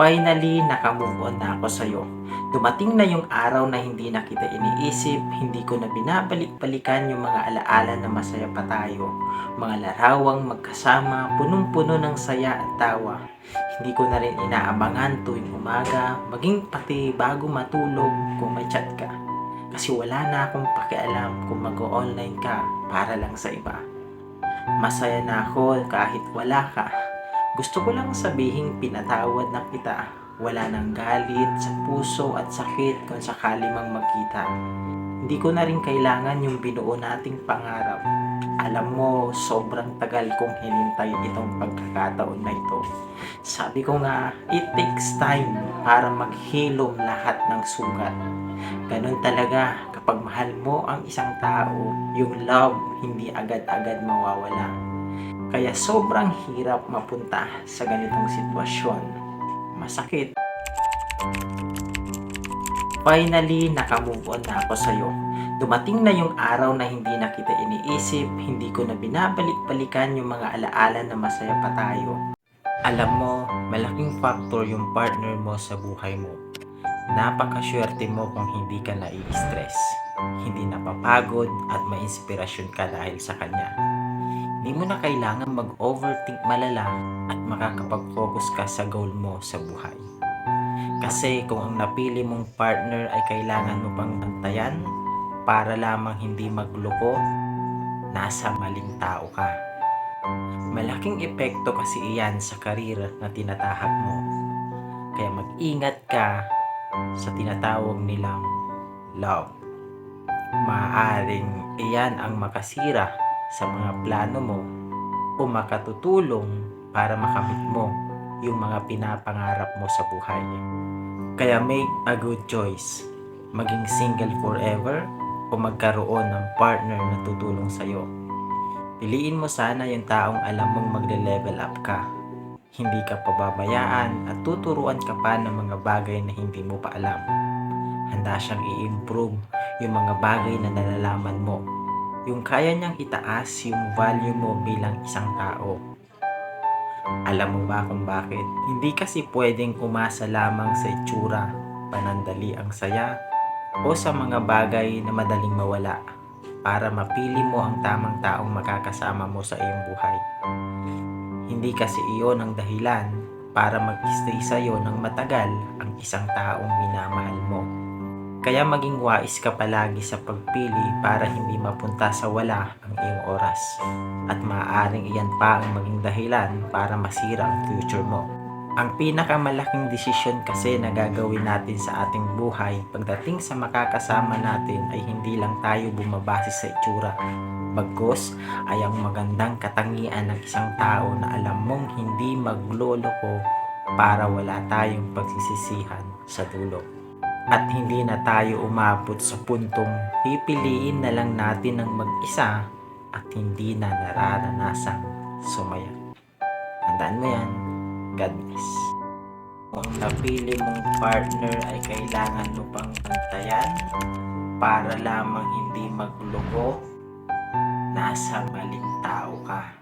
Finally, nakamove on na ako sa'yo. Dumating na yung araw na hindi na kita iniisip, hindi ko na binabalik-balikan yung mga alaala na masaya pa tayo. Mga larawang magkasama, punong-puno ng saya at tawa. Hindi ko na rin inaabangan tuwing umaga, maging pati bago matulog kung may chat ka. Kasi wala na akong pakialam kung mag-online ka para lang sa iba. Masaya na ako kahit wala ka. Gusto ko lang sabihin pinatawad na kita. Wala nang galit sa puso at sakit kung sakali mang magkita. Hindi ko na rin kailangan yung binuo nating pangarap. Alam mo, sobrang tagal kong hinintay itong pagkakataon na ito. Sabi ko nga, it takes time para maghilom lahat ng sugat. Ganon talaga kapag mahal mo ang isang tao, yung love hindi agad-agad mawawala. Kaya sobrang hirap mapunta sa ganitong sitwasyon. Masakit. Finally, nakamove on na ako sa'yo. Dumating na yung araw na hindi na kita iniisip, hindi ko na binabalik-balikan yung mga alaala na masaya pa tayo. Alam mo, malaking factor yung partner mo sa buhay mo. Napakaswerte mo kung hindi ka nai-stress, hindi napapagod at may inspirasyon ka dahil sa kanya. Hindi mo na kailangan mag-overthink malala at makakapag-focus ka sa goal mo sa buhay. Kasi kung ang napili mong partner ay kailangan mo pang bantayan para lamang hindi magloko, nasa maling tao ka. Malaking epekto kasi iyan sa karir na tinatahak mo. Kaya mag-ingat ka sa tinatawag nilang love. Maaaring iyan ang makasira sa mga plano mo o makatutulong para makamit mo yung mga pinapangarap mo sa buhay. Kaya make a good choice. Maging single forever o magkaroon ng partner na tutulong sa'yo. Piliin mo sana yung taong alam mong magle-level up ka. Hindi ka pababayaan at tuturuan ka pa ng mga bagay na hindi mo pa alam. Handa siyang i-improve yung mga bagay na nalalaman mo. Yung kaya niyang itaas yung value mo bilang isang tao. Alam mo ba kung bakit? Hindi kasi pwedeng umasa lamang sa itsura, panandali ang saya, o sa mga bagay na madaling mawala para mapili mo ang tamang taong makakasama mo sa iyong buhay. Hindi kasi iyon ang dahilan para mag-stay sa iyo ng matagal ang isang taong minamahal mo. Kaya maging wais ka palagi sa pagpili para hindi mapunta sa wala ang iyong oras. At maaaring iyan pa ang maging dahilan para masira ang future mo. Ang pinakamalaking desisyon kasi na gagawin natin sa ating buhay pagdating sa makakasama natin ay hindi lang tayo bumabase sa itsura. Bagkus ay ang magandang katangian ng isang tao na alam mong hindi magloloko para wala tayong pagsisisihan sa dulo. At hindi na tayo umabot sa puntong pipiliin na lang natin ng mag-isa at hindi na nararanasang sumaya. Tandaan mo yan. God bless. Kung napili mong partner ay kailangan mo pang bantayan para lamang hindi magloko, nasa maling tao ka.